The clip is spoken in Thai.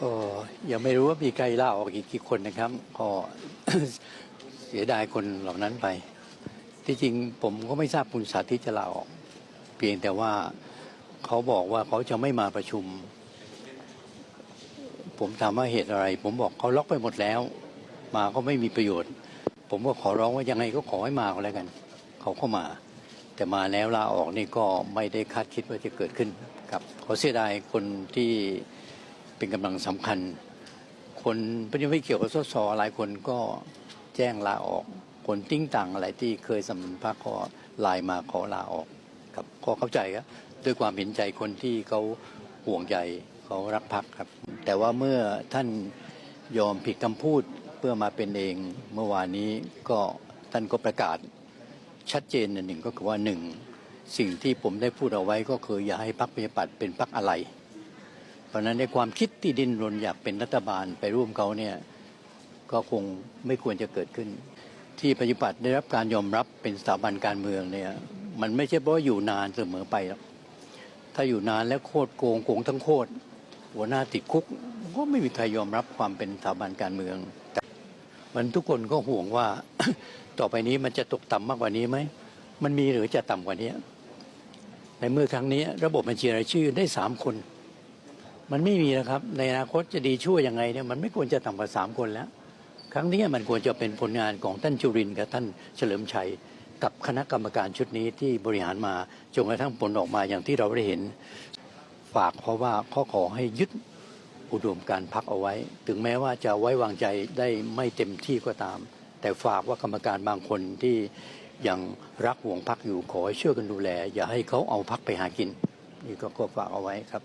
เอยังไม่รู้ว่ามีใครลาออกอีกกี่คนนะครับ ก็เสียดายคนเหล่านั้นไป ที่จริงผมก็ไม่ทราบคุณสาธิตจะลาออก เพียงแต่ว่าเขาบอกว่าเขาจะไม่มาประชุม ผมถามว่าเหตุอะไร ผมบอกเขาล็อกไปหมดแล้ว มาก็ไม่มีประโยชน์ ผมก็ขอร้องว่ายังไงก็ขอให้มาก็แล้วกัน เขาก็มา แต่มาแล้วลาออกนี่ก็ไม่ได้คาดคิดว่าจะเกิดขึ้นครับเขอเสียดายคนที่ เป็นกำลังสำคัญ คนไม่เกี่ยวกับสสหลายคนก็แจ้งลาออก คนติ้งต่างอะไรที่เคยสมัครพรรคก็ไลน์มาขอลาออกครับก็เข้าใจครับด้วยความเห็นใจคนที่เขาห่วงใยเขารักพรรครับ แต่ว่าเมื่อท่านยอมผิดคำพูดเพื่อมาเป็นเองเมื่อวานนี้ก็ท่านก็ประกาศชัดเจนหนึ่งก็คือว่าหนึ่งสิ่งที่ผมได้พูดเอาไว้ก็คืออย่าให้พรรคประชาธิปัตย์เป็นพรรคอะไร เพราะฉะนั้นในความคิดที่ดิ้นรนอยากเป็นรัฐบาลไปร่วมเขาเนี่ยก็คงไม่ควรจะเกิดขึ้น ที่ปฏิบัติได้รับการยอมรับเป็นสถาบันการเมืองเนี่ยมันไม่ใช่เพราะว่าอยู่นานเสมอไปหรอกถ้าอยู่นานแล้วโคตรโกงโกงทั้งโคตรหัวหน้าติดคุกก็ไม่มีใครยอมรับความเป็นสถาบันการเมืองมันทุกคนก็ห่วงว่าต่อไปนี้มันจะตกต่ำมากกว่านี้ไหม มันมีหรือจะต่ำกว่านี้ ในเมื่อครั้งนี้ ระบบบัญชีรายชื่อได้สามคน มันไม่มีนะครับ ในอนาคตจะดีชั่วยังไงเนี่ยมันไม่ควรจะต่ำกว่าสามคนแล้ว ครั้งนี้มันควรจะเป็นผลงานของท่านจุรินกับท่านเฉลิมชัย กับคณะกรรมการชุดนี้ที่บริหารมาจนกระทั่งผลออกมาอย่างที่เราได้เห็น ฝากเพราะว่าเขาขอให้ยึดอุดมการพักเอาไว้ ถึงแม้ว่าจะไว้วางใจได้ไม่เต็มที่ก็ตาม แต่ฝากว่ากรรมการบางคนที่ยังรักห่วงพักอยู่ขอให้ช่วยกันดูแล อย่าให้เขาเอาพักไปหากิน นี่ก็ฝากเอาไว้ครับ